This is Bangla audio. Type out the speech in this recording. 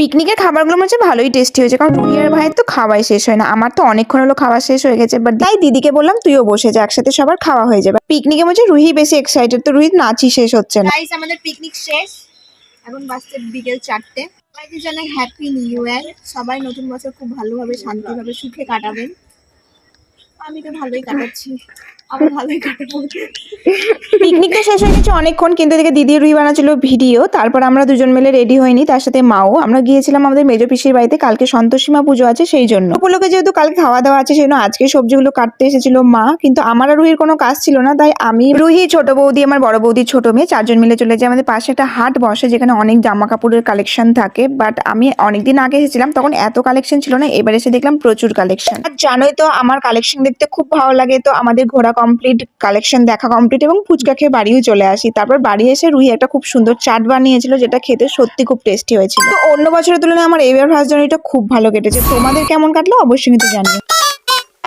পিকনিকের খাবারগুলো মনে হচ্ছে ভালোই টেস্টি হয়েছে, কারণ আর ভাইয়ের তো খাওয়াই শেষ হয় না। আমার তো অনেকক্ষণ হলো খাওয়া শেষ হয়ে গেছে বাট তাই দিদিকে বললাম তুইও বসে যা, একসাথে সবার খাওয়া হয়ে যাবে। পিকনিকে মনে হচ্ছে রুহি বেশি এক্সাইটেড তো রুহি নাচই শেষ হচ্ছে না। আমাদের পিকনিক শেষ। এখন বাসতে বিকেল চারটে। সবাইকে জানাই হ্যাপি নিউ ইয়ার সবাই নতুন বছর খুব ভালোভাবে, শান্তিভাবে, সুখে কাটাবেন। আমি তো ভালোই কাটাচ্ছি। আমি ভালোই কাটাবো পিকনিকটা শেষ হয়ে গেছে অনেকক্ষণ, কিন্তু এদিকে দিদি রুই বানাচ্ছিল ভিডিও, তারপর আমরা দুজন মিলে রেডি হইনি তার সাথে মাও। আমরা গিয়েছিলাম আমাদের মেজো পিসির বাড়িতে, কালকে সন্তোষীমা পুজো আছে সেই জন্য। উপলক্ষে যেহেতু কালকে খাওয়া দাওয়া আছে সেই আজকে সবজিগুলো কাটতে এসেছিল মা, কিন্তু আমার আর রুহির কোনো কাজ ছিল না, তাই আমি রুহি, ছোট বৌদি, আমার বড় বৌদি, ছোট মেয়ে, চারজন মিলে চলে যাই। আমাদের পাশে একটা হাট বসে, যেখানে অনেক জামা কাপড়ের কালেকশন থাকে বাট আমি অনেকদিন আগে এসেছিলাম, তখন এত কালেকশন ছিল না, এবার এসে দেখলাম প্রচুর কালেকশন আর জানোই তো, আমার কালেকশন দেখতে খুব ভালো লাগে, তো আমাদের ঘোরা কমপ্লিট কালেকশন দেখা কমপ্লিট এবং ফুচকা খেয়ে বাড়িও চলে আসি। তারপর বাড়ি এসে রুই একটা খুব সুন্দর চাট বানিয়েছিল যেটা খেতে সত্যি খুব টেস্টি হয়েছিল। অন্য বছরের তুলনায় আমার এবার ফার্স্ট জানুয়ারিটা খুব ভালো কেটেছে। তোমাদের কেমন কাটলো অবশ্যই কিন্তু জানিও।